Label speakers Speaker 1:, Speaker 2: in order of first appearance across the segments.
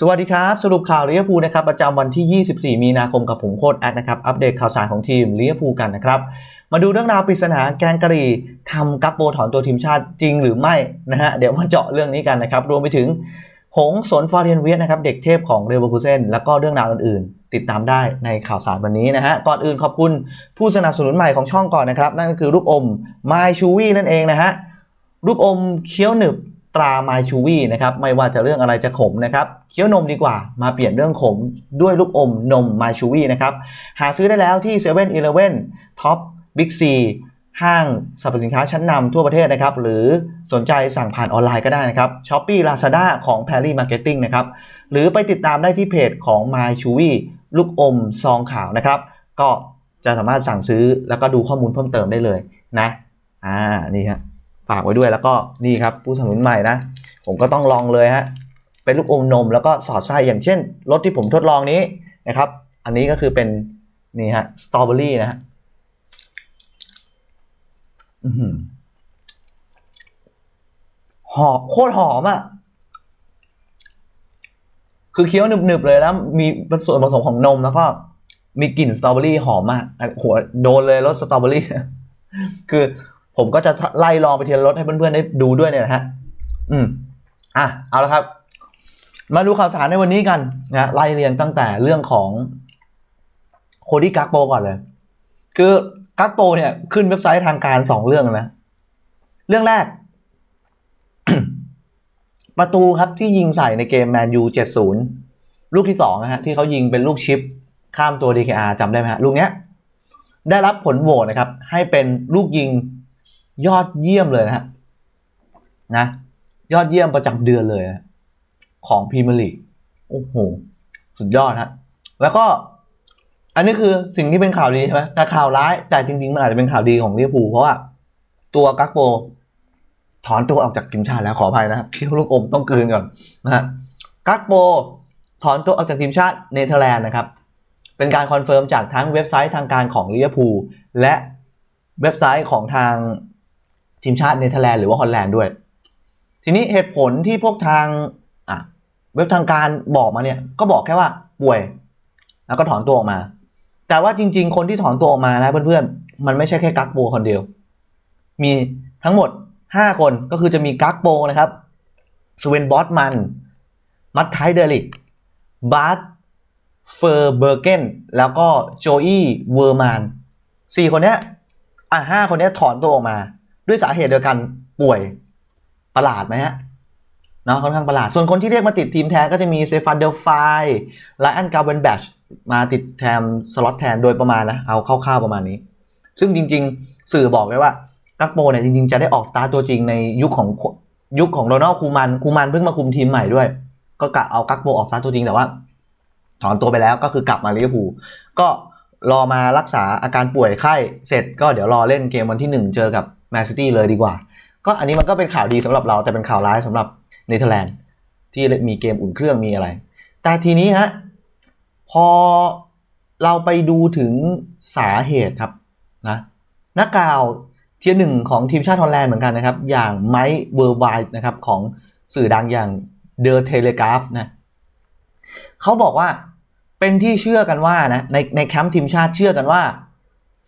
Speaker 1: สวัสดีครับ สรุปข่าวลิเวอร์พูลนะครับประจำวันที่ 24 มีนาคมกับผมโค้ดแอดนะครับอัปเดตข่าวสารของทีมลิเวอร์พูลกันนะครับ มาดูเรื่องราวปริศนาแกงกะหรี่ทำกัปโปถอนตัวทีมชาติจริงหรือไม่นะฮะเดี๋ยวมาเจาะเรื่องนี้กันนะครับ รวมไปถึงหงสนฟอร์เรียนเวียสนะครับเด็กเทพของเรเวอร์คูเซนแล้วก็เรื่องราวอื่นๆ ติดตามได้ในข่าวสารวันนี้นะฮะก่อนอื่นขอบคุณผู้สนับสนุนใหม่ของช่องก่อนนะครับนั่นก็คือลูกอม My c h e w y นั่นเองนะฮะลูกอมเคี้ยวหนึบ ตรา My c h e w y นะครับไม่ว่าจะเรื่องอะไรจะขมนะครับเคี้ยวนมดีกว่ามาเปลี่ยนเรื่องขมด้วยลูกอมนม My c h e w y นะครับหาซื้อได้แล้วที่7 e เ e ่ e อ Top Big C ห้างสรรพสินค้าชั้นนำทั่วประเทศนะครับ หรือสนใจสั่งผ่านออนไลน์ก็ได้นะครับ s h อ p e e Lazada ของ p a r i Marketing นะครับ หรือไปติดตามได้ที่เพจของ My c h e w y ลูกอมซองขาวนะครับ ก็จะสามารถสั่งซื้อแล้วก็ดูข้อมูลเพิ่มเติมได้เลยนะ อ่า นี่ฮะ ฝากไว้ด้วยแล้วก็นี่ครับผู้สนับสนุนใหม่นะ ผมก็ต้องลองเลยฮะเป็นลูกอมนมแล้วก็สอดไส้อย่างเช่นรสที่ผมทดลองนี้นะครับ อันนี้ก็คือเป็นนี่ฮะสตรอเบอรี่นะฮะหอมโคตรหอมอะ คือเคี้ยวหนึบๆเลยแล้ว มีส่วนผสมของนมแล้วก็ มีกลิ่นสตรอเบอรี่หอมมากอะหัวโดนเลยรสสตรอเบอรี่คือ ผมก็จะไล่ลองไปทีละรสให้เพื่อนๆได้ดูด้วยเนี่ยนะฮะ อืม อะ เอาละครับ มาดูข่าวสารในวันนี้กันนะไล่เรียงตั้งแต่เรื่องของโคดี้กักโปก่อนเลย คือกักโปเนี่ยขึ้นเว็บไซต์ทางการสองเรื่องนะ เรื่องแรก ประตูครับที่ยิงใส่ในเกมแมนยู70ลูกที่สองนะฮะที่เขายิงเป็นลูกชิปข้ามตัว DKR จำได้ไหมฮะ ลูกเนี้ย ได้รับผลโหวตนะครับ ให้เป็นลูกยิง ยอดเยี่ยมเลยนะฮะนะ ยอดเยี่ยมประจำเดือนเลยนะของพรีเมียร์ลีกโอ้โห สุดยอดฮะแล้วก็ อันนี้คือสิ่งที่เป็นข่าวดีใช่ไหมแต่ข่าวร้ายแต่จริงๆ มันอาจจะเป็นข่าวดีของลิเวอร์พูลเพราะว่า ตัวกักโปถอนตัวออกจากทีมชาติแล้วขออภัยนะครับเคี้ยวลูกอมต้องกลืนก่อนนะฮะกักโปถอนตัวออกจากทีมชาติเนเธอร์แลนด์นะครับ เป็นการคอนเฟิร์มจากทั้งเว็บไซต์ทางการของลิเวอร์พูลและเว็บไซต์ของทาง ทีมชาติเนเธอร์แลนด์หรือว่าฮอลแลนด์ด้วย ทีนี้เหตุผลที่พวกทางเว็บทางการบอกมาเนี่ยก็บอกแค่ว่าป่วย แล้วก็ถอนตัวออกมา แต่ว่าจริง ๆ คนที่ถอนตัวออกมานะเพื่อนๆ มันไม่ใช่แค่กักโปคนเดียว มีทั้งหมด 5 คนก็คือจะมีกักโปนะครับสเวนบอสมัน มัตไทเดลิกบาร์ตเฟอร์เบอร์เกนแล้วก็โจอี้เวอร์มานสี่คนเนี้ยอะห้าคนเนี้ยถอนตัวออกมา ด้วยสาเหตุเดียวกันป่วยประหลาดไหมฮะเนาะค่อนข้างประหลาด ส่วนคนที่เรียกมาติดทีมแทนก็จะมีเซฟานเดลไฟไลอันกาเวนแบชมาติดแทนสล็อตแทนโดยประมาณนะเอาคร่าวๆประมาณนี้ ซึ่งจริงๆ สื่อบอกไว้ว่ากักโปเนี่ยจริงๆ จะได้ออกสตาร์ตตัวจริงในยุคของยุคของโดนัลคูมันคูมันเพิ่งมาคุมทีมใหม่ด้วย ก็กะเอากักโปออกสตาร์ตตัวจริงแต่ว่า ถอนตัวไปแล้วก็คือกลับมาลิเวอร์พูลก็รอมารักษาอาการป่วยไข้เสร็จก็เดี๋ยวรอเล่นเกมวันที่ 1 เจอกับ แมนซิตี้เลยดีกว่า ก็อันนี้มันก็เป็นข่าวดีสำหรับเราแต่เป็นข่าวร้ายสำหรับเนเธอร์แลนด์ที่มีเกมอุ่นเครื่องมีอะไร แต่ทีนี้ฮะพอเราไปดูถึงสาเหตุครับนะนักข่าวเทียร์หนึ่งของทีมชาติฮอลแลนด์เหมือนกันนะครับ อย่างไมค์เวอร์ไวนะครับของสื่อดังอย่างเดอะเทเลกราฟนะเขาบอกว่าเป็นที่เชื่อกันว่านะในในแคมป์ทีมชาติเชื่อกันว่า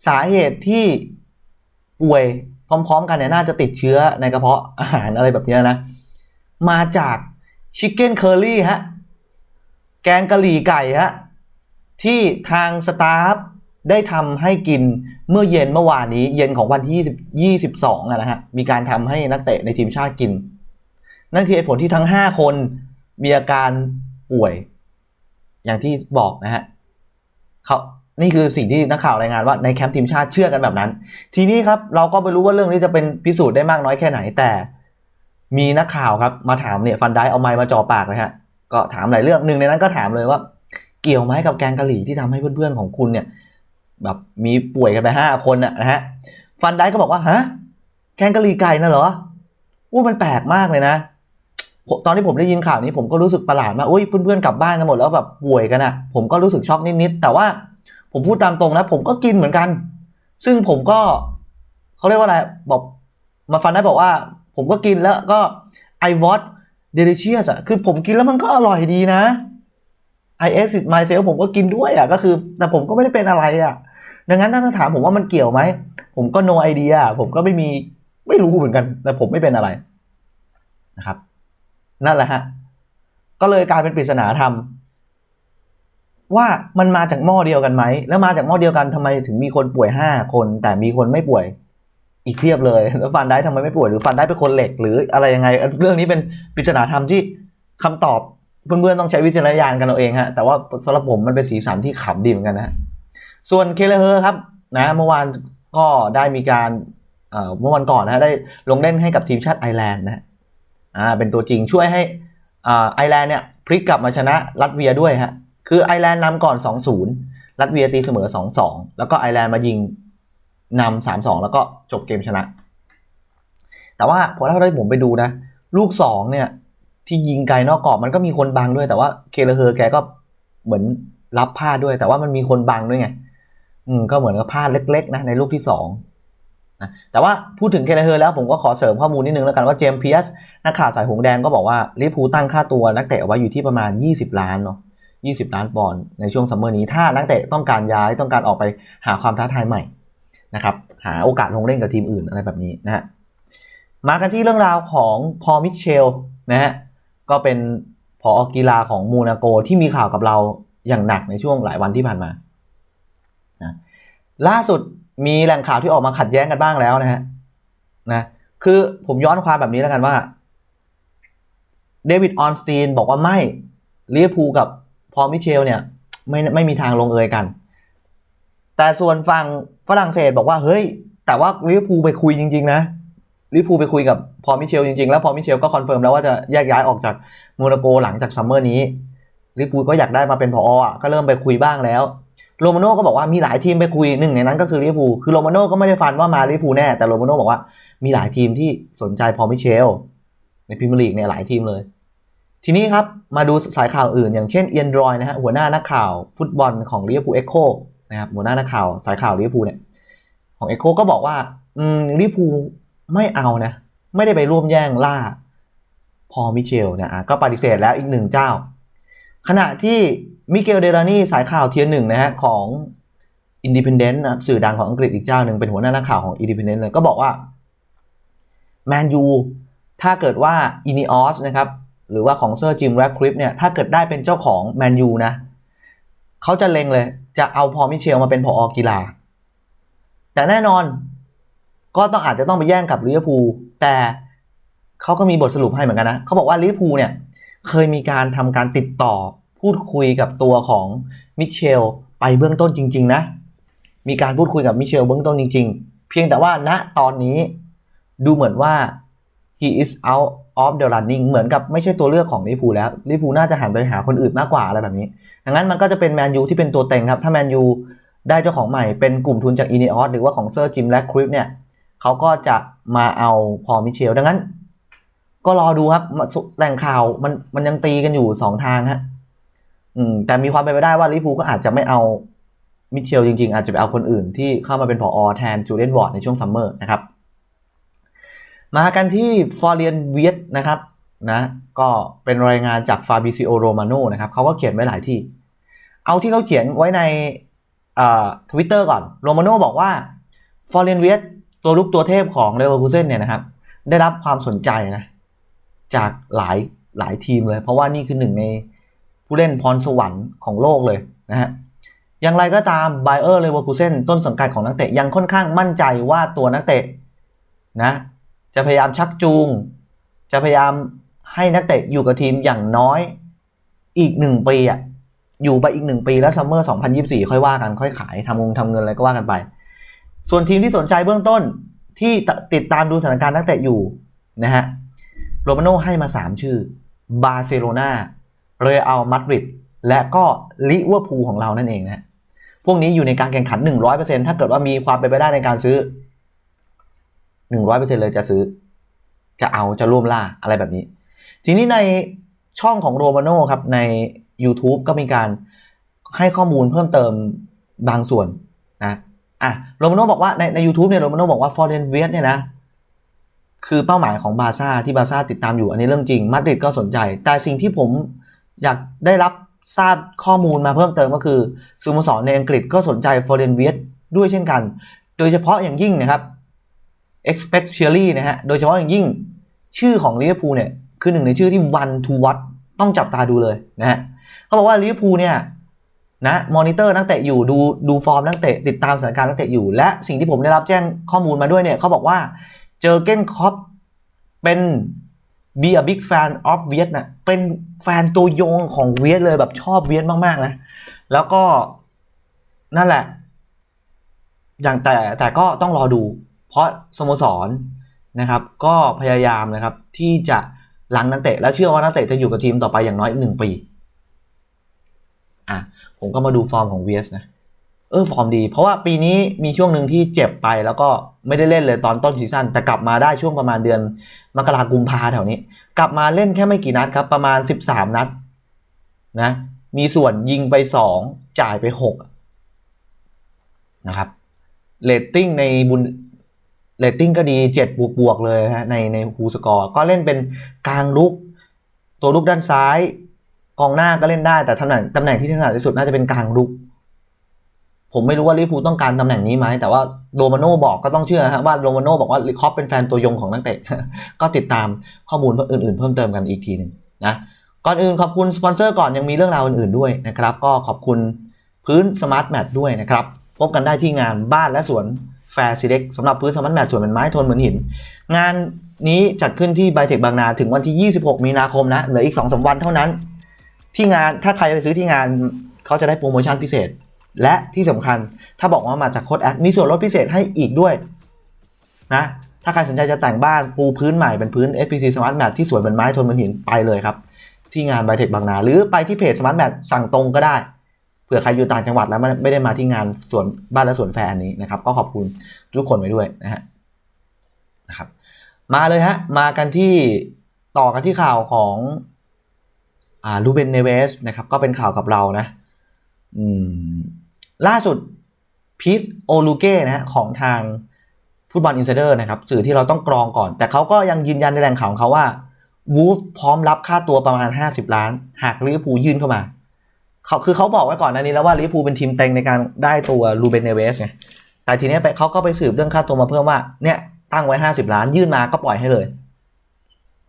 Speaker 1: สาเหตุที่ป่วย พร้อม ๆ กันเนี่ยน่าจะติดเชื้อในกระเพาะอาหารอะไรแบบนี้นะ มาจากชิคเก้นเคอรี่ฮะ แกงกะหรี่ไก่ฮะ ที่ทางสตาฟได้ทำให้กินเมื่อเย็นเมื่อวานนี้ เย็นของวันที่20 22อะนะฮะ มีการทำให้นักเตะในทีมชาติกิน นั่นคือเหตุผลที่ทั้ง 5 คนมีอาการป่วย อย่างที่บอกนะฮะเขา นี่คือสิ่งที่นักข่าวรายงานว่าในแคมป์ทีมชาติเชื่อกันแบบนั้น ทีนี้ครับเราก็ไม่รู้ว่าเรื่องนี้จะเป็นพิสูจน์ได้มากน้อยแค่ไหนแต่ มีนักข่าวครับมาถามเนี่ยฟันได้เอาไม้มาจ่อปากเลยฮะก็ถามหลายเรื่องหนึ่งในนั้นก็ถามเลยว่า เกี่ยวไหมกับแกงกะหรี่ที่ทำให้เพื่อนๆของคุณเนี่ย แบบมีป่วยกันไปห้าคนนะนะฮะฟันได้ก็บอกว่าฮะแกงกะหรี่ไก่น่ะเหรออู้มันแปลกมากเลยนะตอนที่ผมได้ยินข่าวนี้ผมก็รู้สึกประหลาดมากอุ้ยเพื่อนๆกลับบ้านกันหมดแล้วแบบป่วยกันอะ่ะผมก็รู้สึกช็อกนิดๆแต่ว่า ผมพูดตามตรงนะ ผมก็กินเหมือนกัน ซึ่งผมก็เขาเรียกว่าอะไรบอกมาฟันได้บอกว่า ผมก็กินแล้วก็ I watch delicious อะคือผมกินแล้วมันก็อร่อยดีนะ I X it myself ผมก็กินด้วยอะก็คือ แต่ผมก็ไม่ได้เป็นอะไรอะดังนั้นถ้าถามผมว่ามันเกี่ยวไหม ผมก็ no idea ผมก็ไม่มีไม่รู้เหมือนกัน แต่ผมไม่เป็นอะไรนะครับ นั่นแหละฮะ ก็เลยกลายเป็นปริศนาธรรม ว่ามันมาจากหม้อเดียวกันไหม แล้วมาจากหม้อเดียวกันทำไมถึงมีคนป่วยห้าคน แต่มีคนไม่ป่วยอีกเพียบเลย แล้วฟันได้ทำไมไม่ป่วยหรือฟันได้เป็นคนเหล็กหรืออะไรยังไง เรื่องนี้เป็นปริศนาธรรมที่คำตอบเพื่อนๆต้องใช้วิจารณญาณกันเอาเองฮะแต่ว่าสำหรับผมมันเป็นสีสันที่ขำดีเหมือนกันนะส่วนเคเลเฮอร์ครับนะเมื่อวานก็ได้มีการเมื่อวันก่อนนะได้ลงเล่นให้กับทีมชาติไอร์แลนด์นะอ่าเป็นตัวจริงช่วยให้อ่าไอร์แลนด์เนี่ยพลิกกลับมาชนะรัสเวียด้วยฮะ คือไอร์แลนด์นำก่อน 2-0 รัสเวียตีเสมอ 2-2 แล้วก็ไอร์แลนด์มายิงนำ3-2 แล้วก็จบเกมชนะ แต่ว่าพอถ้าได้ผมไปดูนะ ลูก 2 เนี่ย ที่ยิงไกลนอกกรอบมันก็มีคนบังด้วยแต่ว่าเคเลเฮอร์แกก็เหมือนรับพลาดด้วย แต่ว่ามันมีคนบังด้วยไง อืมก็เหมือนกับพลาดเล็ก ๆ นะในลูกที่2นะแต่ว่าพูดถึงเคเลเฮอร์แล้วผมก็ขอเสริมข้อมูลนิดนึงแล้วกันว่าเจมส์เพียสนักข่าวสายหงแดงก็บอกว่าลิเวอร์พูลตั้งค่าตัวนักเตะไว้อยู่ที่ประมาณ 20 ล้านเนาะ 20 ล้านปอนด์ในช่วงซัมเมอร์นี้ ถ้านักเตะต้องการย้ายต้องการออกไปหาความท้าทายใหม่นะครับหาโอกาสลงเล่นกับทีมอื่นอะไรแบบนี้นะฮะมากันที่เรื่องราวของพอมิเชลนะฮะก็เป็นพออกีฬาของมูนาโกที่มีข่าวกับเราอย่างหนักในช่วงหลายวันที่ผ่านมานะล่าสุดมีแหล่งข่าวที่ออกมาขัดแย้งกันบ้างแล้วนะฮะนะคือผมย้อนความแบบนี้แล้วกันว่าเดวิดออนสตีนบอกว่าไม่เวอร์พูกับ พอมิเชลเนี่ยไม่ไม่มีทางลงเอยกัน แต่ส่วนฝั่งฝรั่งเศสบอกว่าเฮ้ย แต่ว่าลิเวอร์พูลไปคุยจริง ๆ นะลิเวอร์พูลไปคุยกับพอมิเชลจริง ๆ แล้วพอมิเชลก็คอนเฟิร์มแล้วว่าจะแยกย้ายออกจากโมนาโกหลังจากซัมเมอร์นี้ลิเวอร์พูลก็อยากได้มาเป็นพออะก็เริ่มไปคุยบ้างแล้วโรมาโน่ก็บอกว่ามีหลายทีมไปคุยหนึ่งในนั้นก็คือลิเวอร์พูลคือโรมาโน่ก็ไม่ได้ฟันว่ามาลิเวอร์พูลแน่แต่โรมาโน่บอกว่ามีหลายทีมที่สนใจพอมิเชลในพรีเมียร์ลีกเนี่ยหลายทีมเลย ทีนี้ครับ มาดูสายข่าวอื่น อย่างเช่นเอียนดรอยนะฮะหัวหน้านักข่าวฟุตบอลของลิเวอร์พูลเอ็กโคนะครับหัวหน้านักข่าวสายข่าวลิเวอร์พูลเนี่ยของเอ็กโคก็บอกว่าอืมลิเวอร์พูลไม่เอานะ ไม่ได้ไปร่วมแย่งล่า พอมิเชลเนี่ยอะก็ปฏิเสธแล้วอีกหนึ่งเจ้า ขณะที่มิเกลเดรานี่สายข่าวเทียร์หนึ่งนะฮะของอินดิพ n เดนต์นะสื่อดังของอังกฤษอีกเจ้าหนึ่งเป็นหัวหน้านักข่าวของอินดิพ n เดนต์เลยก็บอกว่าแมนยูถ้าเกิดว่าอินิออสนะครับ หรือว่าของเซอร์จิมแรดคคลิปเนี่ยถ้าเกิดได้เป็นเจ้าของแมนยูนะเขาจะเล็งเลย จะเอาพอมิเชลมาเป็นผออกีฬา แต่แน่นอนก็ต้องอาจจะต้องไปแย่งกับลิเวอร์พูลแต่เขาก็มีบทสรุปให้เหมือนกันนะเขาบอกว่าลิเวอร์พูลเนี่ยเคยมีการทำการติดต่อพูดคุยกับตัวของมิเชลไปเบื้องต้นจริง ๆ นะ มีการพูดคุยกับมิเชลเบื้องต้นจริง ๆ เพียงแต่ว่าณตอนนี้ดูเหมือนว่า he is out of the running เหมือนกับไม่ใช่ตัวเลือกของลิเวอร์พูแล้วลิเวอร์พูน่าจะหันไปหาคนอื่นมากกว่าอะไรแบบนี้ดังนั้นมันก็จะเป็นแมนยูที่เป็นตัวเต็งครับ ถ้าแมนยูได้เจ้าของใหม่เป็นกลุ่มทุนจากอินิออสหรือว่าของเซอร์จิมแลคคริปเนี่ยเขาก็จะมาเอาพอมิเชล ดังนั้น ก็รอดูครับแหล่งข่าวมันมันยังตีกันอยู่สองทางฮะอืมแต่มีความเป็นไปได้ว่าลิเวอร์พูก็อาจจะไม่เอามิเชลจริงๆ อาจจะไปเอาคนอื่นที่เข้ามาเป็นผออแทนจูเลียนวอร์ดในช่วงซัมเมอร์นะครับ มากันที่ฟอร์เรียนเวียตนะครับนะก็เป็นรายงานจากฟาบิซิโอโรมาโนนะครับเขาก็เขียนไว้หลายที่ เอาที่เขาเขียนไว้ในทวิตเตอร์ก่อนโรมาโนบอกว่าฟอร์เรียนเวียตตัวลุกตัวเทพของเลเวอร์คูเซนเนี่ยนะครับ ได้รับความสนใจนะจากหลายหลายทีมเลย เพราะว่านี่คือหนึ่งในผู้เล่นพรสวรรค์ของโลกเลยนะฮะอย่างไรก็ตามไบเออร์เลเวอร์คูเซนต้นสังกัดของนักเตะยังค่อนข้างมั่นใจว่าตัวนักเตะนะ จะพยายามชักจูง จะพยายามให้นักเตะอยู่กับทีมอย่างน้อยอีกหนึ่งปีอะอยู่ไปอีกหนึ่งปีแล้วซัมเมอร์ 2024 ค่อยว่ากันค่อยขายทำงงทำเงินอะไรก็ว่ากันไป ส่วนทีมที่สนใจเบื้องต้นที่ติดตามดูสถานการณ์นักเตะอยู่นะฮะโรมาโน่ให้มา 3 ชื่อบาร์เซโลนาเรอัลมาดริดและก็ลิเวอร์พูลของเรานั่นเองนะพวกนี้อยู่ในการแข่งขัน 100%ถ้าเกิดว่ามีความเป็นไปได้ในการซื้อ 100%เปอร์เซ็นเลยจะซื้อ จะเอาจะร่วมล่าอะไรแบบนี้ ทีนี้ในช่องของโรมาโน่ครับใน YouTube ก็มีการให้ข้อมูลเพิ่มเติมบางส่วนนะอะโรมาโน่บอกว่าในใน u t u b e เนี่ยโรมาโน่บอกว่าฟอร์เรนเวียสเนี่ยนะคือเป้าหมายของบาซ่าที่บาซ่าติดตามอยู่อันนี้เรื่องจริงมาดริดก็สนใจ แต่สิ่งที่ผมอยากได้รับทราบข้อมูลมาเพิ่มเติมก็คือสโมสรในอังกฤษก็สนใจฟอร์เรนเวียสด้วยเช่นกัน โดยเฉพาะอย่างยิ่งนะครับ especially นะฮะ โดยเฉพาะอย่างยิ่งชื่อของลิเวอร์พูลเนี่ย คือหนึ่งในชื่อที่ one to watch ต้องจับตาดูเลยนะฮะเขาบอกว่าลิเวอร์พูลเนี่ยนะมอนิเตอร์นักเตะอยู่ดูดูฟอร์มนักเตะติดตามสถานการณ์นักเตะอยู่ และสิ่งที่ผมได้รับแจ้งข้อมูลมาด้วยเนี่ยเขาบอกว่าเจอเกนคอปเป็น be a big fan of เวียดนะเป็นแฟนตัวยงของเวียดเลยแบบชอบเวียดมากๆนะแล้วก็นั่นแหละ อย่างแต่แต่ก็ต้องรอดู เพราะสโมสรนะครับก็พยายามนะครับที่จะหลังนักเตะและเชื่อว่านักเตะจะอยู่กับทีมต่อไปอย่างน้อยหนึ่งปีอะผมก็มาดูฟอร์มของ VS นะเออฟอร์มดี เพราะว่าปีนี้มีช่วงหนึ่งที่เจ็บไปแล้วก็ไม่ได้เล่นเลยตอนต้นซีซั่นแต่กลับมาได้ช่วงประมาณเดือนมกรากุมภาแถวนี้ กลับมาเล่นแค่ไม่กี่นัดครับ ประมาณ 13 นัดนะมีส่วนยิงไป 2 จ่ายไป 6 นะครับเรตติ้งในบุญ เรตติ้งก็ดี 7 บวกบวกเลยฮะในในฮูสกอร์ก็เล่นเป็นกลางลุก ตัวลุกด้านซ้าย กองหน้าก็เล่นได้แต่ตำแหน่งตำแหน่งที่ถนัดที่สุดน่าจะเป็นกลางลุก ผมไม่รู้ว่าลิเวอร์พูต้องการตำแหน่งนี้ไหม แต่ว่าโดมาโน่บอกก็ต้องเชื่อฮะว่าโดมาโน่บอกว่าคอปเป็นแฟนตัวยงของนักเตะก็ติดตามข้อมูลอื่นๆ เพิ่มเติมกันอีกทีหนึ่งนะก่อนอื่นขอบคุณสปอนเซอร์ก่อนยังมีเรื่องราวอื่นๆด้วยนะครับ ก็ขอบคุณพื้นสมาร์ทแมทด้วยนะครับ พบกันได้ที่งานบ้านและสวน แฟร์ซีเล็กสำหรับพื้นสมาร์ทแมทส่วนเป็นไม้ทนเหมือนหิน งานนี้จัดขึ้นที่ไบเทคบางนาถึงวันที่ 26 มีนาคมนะ เหลืออีก2อสวันเท่านั้น ที่งานถ้าใครไปซื้อที่งานเขาจะได้โปรโมชั่นพิเศษ และที่สำคัญถ้าบอกว่ามาจากโค้ดแอดมีส่วนลดพิเศษให้อีกด้วยนะถ้าใครสนใจจะแต่งบ้านปูพื้นใหม่เป็นพื้น SPC Smart Mat ที่สวยเหมือนไม้ทนเหมือนหินไปเลยครับ ที่งานไบเทคบางนา หรือไปที่เพจ Smart Mat สั่งตรงก็ได้ ผื่อใครอยู่ต่างจังหวัดแล้วไม่ได้มาที่งานสวนบ้านและสวนแฟร์อันนี้นะครับ ก็ขอบคุณทุกคนไว้ด้วยนะฮะนะครับ มาเลยฮะ มากันที่ต่อกันที่ข่าวของอ่าลูเบนเนเวสนะครับ ก็เป็นข่าวกับเรานะ อืม ล่าสุดพีทโอลูเก้นะฮะของทางฟุตบอลอินไซเดอร์นะครับ สื่อที่เราต้องกรองก่อน แต่เขาก็ยังยืนยันในแหล่งข่าวของเขาว่าวูฟพร้อมรับค่าตัวประมาณ 50 ล้าน หากลิเวอร์พูลยื่นเข้ามา เขาคือเขาบอกไว้ก่อนหน้านี้แล้วว่าลิเวอร์พูลเป็นทีมเต็งในการได้ตัวลูเบนเนเวสไงแต่ทีนี้ไปเขาก็ไปสืบเรื่องค่าตัวมาเพิ่มว่าเนี่ยตั้งไว้50ล้านยื่นมาก็ปล่อยให้เลย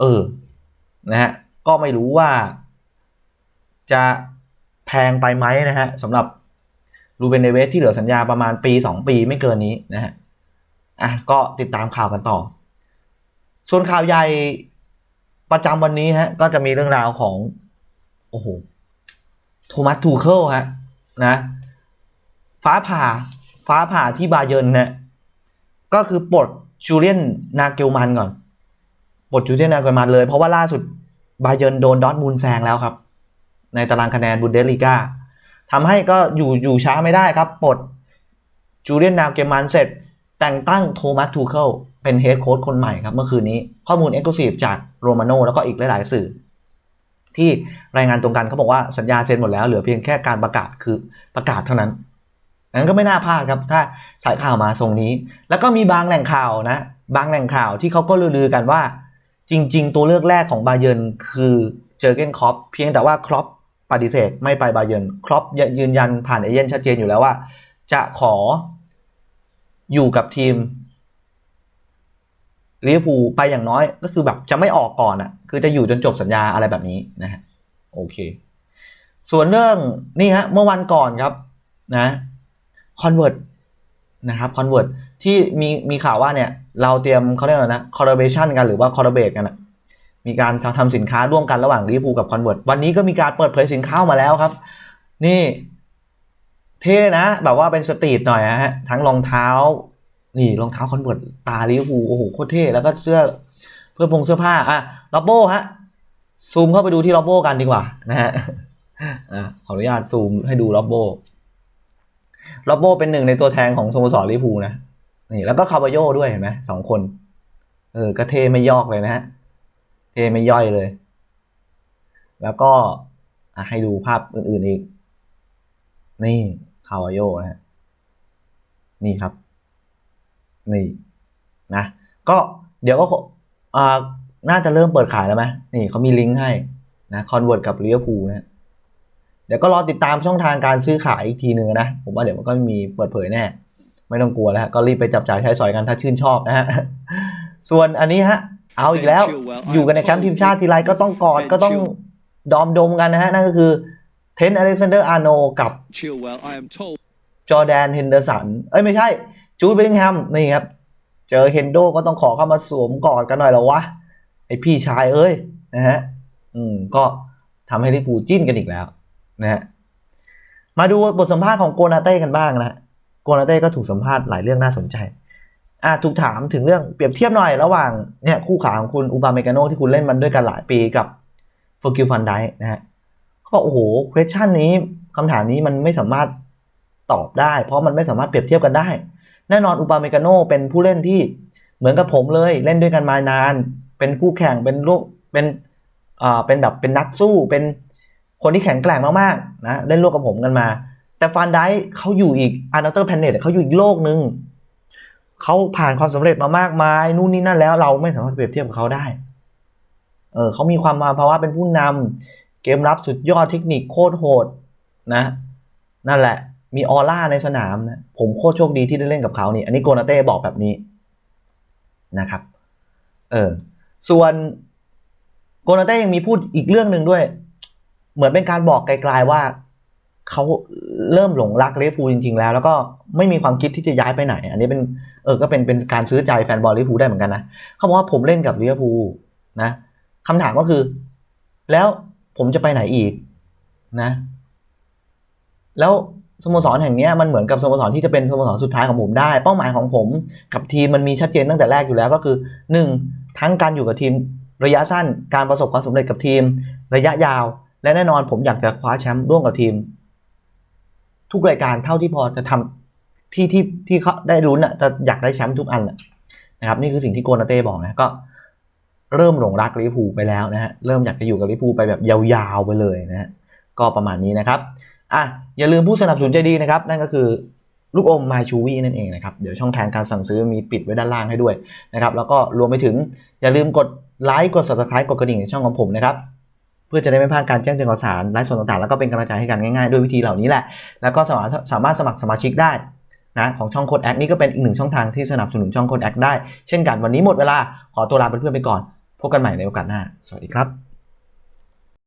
Speaker 1: เออ นะฮะ ก็ไม่รู้ว่า จะแพงไปไหมนะฮะสำหรับรูเบนเนเวสที่เหลือสัญญาประมาณปี2ปีไม่เกินนี้นะฮะ อะ ก็ติดตามข่าวกันต่อ ส่วนข่าวใหญ่ประจำวันนี้ฮะ ก็จะมีเรื่องราวของ โอ้โห โทมัสทูเคิลฮะนะฟ้าผ่าฟ้าผ่าที่บาเยิร์นนะก็คือปลดจูเลียนนาเกลมันก่อนปลดจูเลียนนาเกลมันเลย เพราะว่าล่าสุดบาเยิร์นโดนดอทมูลแซงแล้วครับ ในตารางคะแนนบุนเดสลีกาทำให้ก็อยู่อยู่ช้าไม่ได้ครับปลดจูเลียนนาเกลมันเสร็จ แต่งตั้งโทมัสทูเคิลเป็นเฮดโค้ชคนใหม่ครับเมื่อคืนนี้ข้อมูลเอ็กซ์คลูซีฟจากโรมาโนแล้วก็อีกหลาย ๆ สื่อ ที่รายงานตรงกันเขาบอกว่าสัญญาเซ็นหมดแล้วเหลือเพียงแค่การประกาศคือประกาศเท่านั้นนั้นก็ไม่น่าพลาดครับถ้าสายข่าวมาทรงนี้ แล้วก็มีบางแหล่งข่าวนะ บางแหล่งข่าวที่เขาก็ลือๆกันว่า จริง ๆ ตัวเลือกแรกของบาเยิร์นคือเจอเกนครอปเพียงแต่ว่าครอปปฏิเสธไม่ไปบาเยิร์นครอปยืนยันผ่านเอเย่นชัดเจนอยู่แล้วว่า จะขออยู่กับทีม ลิเวอร์พูลไปอย่างน้อยก็คือแบบจะไม่ออกก่อนอะ่ะ คือจะอยู่จนจบสัญญาอะไรแบบนี้นะฮะโอเค ส่วนเรื่องนี่ฮะเมื่อวันก่อนครับนะคอนเวิร์ตนะครับคอนเวิร์ตที่มีมีข่าวว่าเนี่ย เราเตรียมเขาเรียกอะไรนะคอร์เบชันกันหรือว่าคอร์เบตกันอะมีการทำสินค้าร่วมกันระหว่างลิเวอร์พูลกับคอนเวิร์ตวันนี้ก็มีการเปิดเผยสินค้ามาแล้วครับ นี่เท่นะ แบบว่าเป็นสตรีทหน่อยนะฮะทั้งรองเท้า นี่รองเท้าคอนเวิร์ตตาลิเวอร์พูลโอ้โหโคตรเท่แล้วก็เสื้อเพื่อพงเสื้อผ้าอะล็อบโบ้ฮะซูมเข้าไปดูที่ล็อบโบ้กันดีกว่านะฮะขออนุญาตซูมให้ดูล็อบโบ้ล็อบโบ้เป็นหนึ่งในตัวแทนของสโมสรลิเวอร์พูลนะนี่แล้วก็คาบาโยด้วยเห็นไหมสองคน เออก็เท่ไม่ยอกเลยนะฮะเทไม่ย่อยเลย แล้วก็ให้ดูภาพอื่นๆอีก นี่คาวาโยนะฮะนี่ครับ นี่นะก็เดี๋ยวก็อ่าน่าจะเริ่มเปิดขายแล้วไหมนี่เขามีลิงก์ให้นะคอนเวิร์ตกับเ i ีย p พูนะเดี๋ยวก็รอติดตามช่องทางการซื้อขายอีกทีหนึ่งนะ ผมว่าเดี๋ยวมันก็มีเปิดเผยแน่ ไม่ต้องกลัวแล้วก็รีบไปจับจ่ายใช้สอยกันถ้าชื่นชอบนะฮะส่วนอันนี้ฮะเอาอีกแล้วอยู่กันในแคมป์ทีมชาติทีไรก็ต้องกอดก็ต้องดอมดมกันนะฮะ นั่นก็คือเทนอเล็กซานเดอร์อาร์โนกับ
Speaker 2: Chilwell, I am told
Speaker 1: จอร์แดนเฮนเดอร์สัน เอ้ยไม่ใช่ จูดเบลลิงแฮมนี่ครับ เจอเฮนโดก็ต้องขอเข้ามาสวมกอดกันหน่อยแล้ววะไอพี่ชายเอ้ยนะฮะอืมก็ทำให้ลิเวอร์พูจิ้นกันอีกแล้วนะฮะมาดูบทสัมภาษณ์ของโกนาเต้กันบ้างนะฮะโกนาเต้ก็ถูกสัมภาษณ์หลายเรื่องน่าสนใจอะถูกถามถึงเรื่องเปรียบเทียบหน่อยระหว่างเนี่ยคู่ขาของคุณอูบาเมกาโนที่คุณเล่นมันด้วยกันหลายปีกับฟอร์กิลฟันไดนะฮะเขาบอกโอ้โห question นี้คำถามนี้มันไม่สามารถตอบได้ เพราะมันไม่สามารถเปรียบเทียบกันได้ แน่นอนอูบาเมกาโนเป็นผู้เล่นที่เหมือนกับผมเลยเล่นด้วยกันมานาน เป็นคู่แข่งเป็นลูกเป็นอ่าเป็นแบบเป็นนักสู้เป็นคนที่แข็งแกร่งมากๆนะเล่นร่วมกับผมกันมา แต่ฟันไดเขาอยู่อีกอันเตอร์แพนเนตเขาอยู่อีกโลกหนึ่งเขาผ่านความสำเร็จมามากมายนู่นนี่นั่นแล้วเราไม่สามารถเปรียบเทียบกับเขาได้เออเขามีความมาภาวะเป็นผู้นำเกมรับสุดยอดเทคนิคโคตรโหดนะ นั่นแหละ มีออร่าในสนามนะผมโคตรโชคดีที่ได้เล่นกับเขานี่ อันนี้โกนาเต้บอกแบบนี้นะครับเออส่วนโกนาเต้ยังมีพูดอีกเรื่องหนึ่งด้วย เหมือนเป็นการบอกไกลๆว่าเขาเริ่มหลงรักลิเวอร์พูลจริงๆแล้ว แล้วก็ไม่มีความคิดที่จะย้ายไปไหน อันนี้เป็นเออก็เป็นเป็นการซื้อใจแฟนบอลลิเวอร์พูลได้เหมือนกันนะเขาบอกว่าผมเล่นกับลิเวอร์พูลนะคำถามก็คือ แล้วผมจะไปไหนอีกนะ แล้ว สโมสรแห่งนี้มันเหมือนกับสโมสรที่จะเป็นสโมสรสุดท้ายของผมได้ เป้าหมายของผม กับทีมมันมีชัดเจนตั้งแต่แรกอยู่แล้วก็คือหนึ่งทั้งการอยู่กับทีมระยะสั้นการประสบความสำเร็จกับทีม ระยะยาว และแน่นอนผมอยากจะคว้าแชมป์ร่วมกับทีม ทุกรายการเท่าที่พอจะทำที่ที่ที่เขาได้ลุ้นอะจะอยากได้แชมป์ทุกอันแหละนะครับนี่คือสิ่งที่โกนาเต้บอกนะก็เริ่มหลงรักลิเวอร์พูลไปแล้วนะฮะเริ่มอยากจะอยู่กับลิเวอร์พูลไปแบบยาวๆไปเลยนะฮะก็ประมาณนี้นะครับ อะอย่าลืมผู้สนับสนุนใจดีนะครับ นั่นก็คือลูกอม My c h u w i นั่นเองนะครับ เดี๋ยวช่องทางการสั่งซื้อมีปิดไว้ด้านล่างให้ด้วยนะครับแล้วก็รวมไปถึงอย่าลืมกดไลค์กด subscribe กดกระดิ่งในช่องของผมนะครับเพื่อจะได้ไม่พลาดการแจ้งเตือนข่าวสารไลฟ์สดต่างๆแล้วก็เป็นกำลังใจให้กันง่ายๆด้วยวิธีเหล่านี้แหละ แล้วก็สามารถสามารถสมัครสมาชิกได้นะของช่องโคดแอคนี่ก็เป็นอีกหนึ่งช่องทางที่สนับสนุนช่องโคดแอคได้ เช่นกันวันนี้หมดเวลาขอตัวลาเพื่อนๆไปก่อน พบกันใหม่ในโอกาสหน้า สวัสดีครับ